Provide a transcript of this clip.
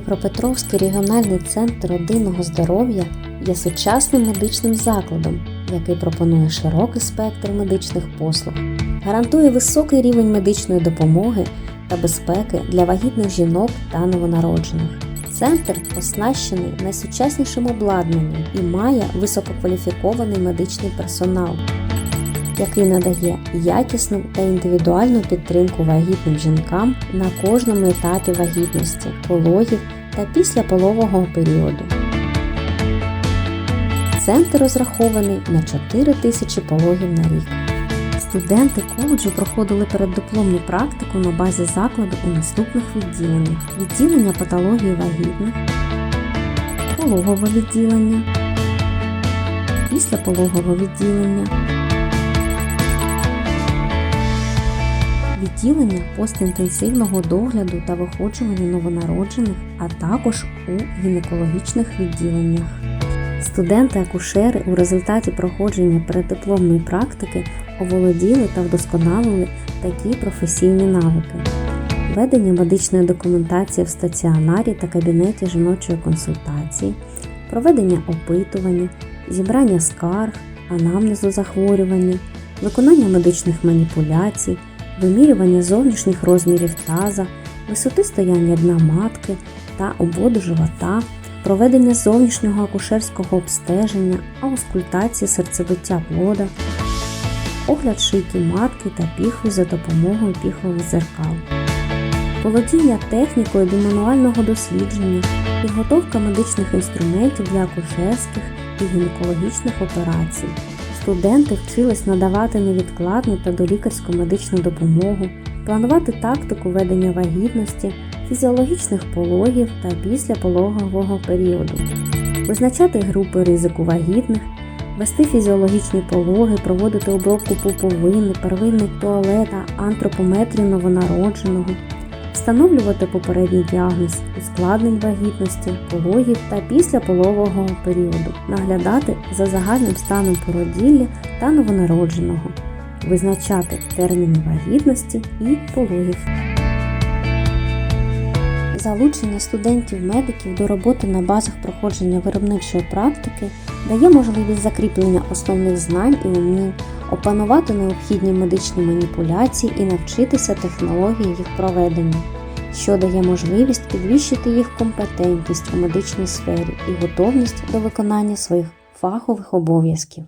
Дніпропетровський регіональний центр родинного здоров'я є сучасним медичним закладом, який пропонує широкий спектр медичних послуг, гарантує високий рівень медичної допомоги та безпеки для вагітних жінок та новонароджених. Центр оснащений найсучаснішим обладнанням і має висококваліфікований медичний персонал, який надає якісну та індивідуальну підтримку вагітним жінкам на кожному етапі вагітності, пологів та післяпологового періоду. Центр розрахований на 4 тисячі пологів на рік. Студенти коледжу проходили переддипломну практику на базі закладу у наступних відділеннях: відділення патології вагітних, пологове відділення, післяпологове відділення, відділення постінтенсивного догляду та виходжування новонароджених, а також у гінекологічних відділеннях. Студенти-акушери у результаті проходження переддипломної практики оволоділи та вдосконалили такі професійні навики: ведення медичної документації в стаціонарі та кабінеті жіночої консультації, проведення опитування, зібрання скарг, анамнезу захворювання, виконання медичних маніпуляцій, вимірювання зовнішніх розмірів таза, висоти стояння дна матки та обводу живота проведення зовнішнього акушерського обстеження, аускультації серцебиття плода, огляд шийки матки та піхви за допомогою піхових зеркал, володіння технікою бімануального дослідження, підготовка медичних інструментів для акушерських і гінекологічних операцій. Студенти вчились надавати невідкладну та долікарську медичну допомогу, планувати тактику ведення вагітності, фізіологічних пологів та післяпологового періоду, визначати групи ризику вагітних, вести фізіологічні пологи, проводити обробку пуповини, первинний туалет та антропометрію новонародженого, встановлювати попередній діагноз ускладнень вагітності, пологів та післяпологового періоду, наглядати за загальним станом породілля та новонародженого, визначати терміни вагітності і пологів. Залучення студентів-медиків до роботи на базах проходження виробничої практики дає можливість закріплення основних знань і умінь, опанувати необхідні медичні маніпуляції і навчитися технології їх проведення, що дає можливість підвищити їх компетентність у медичній сфері і готовність до виконання своїх фахових обов'язків.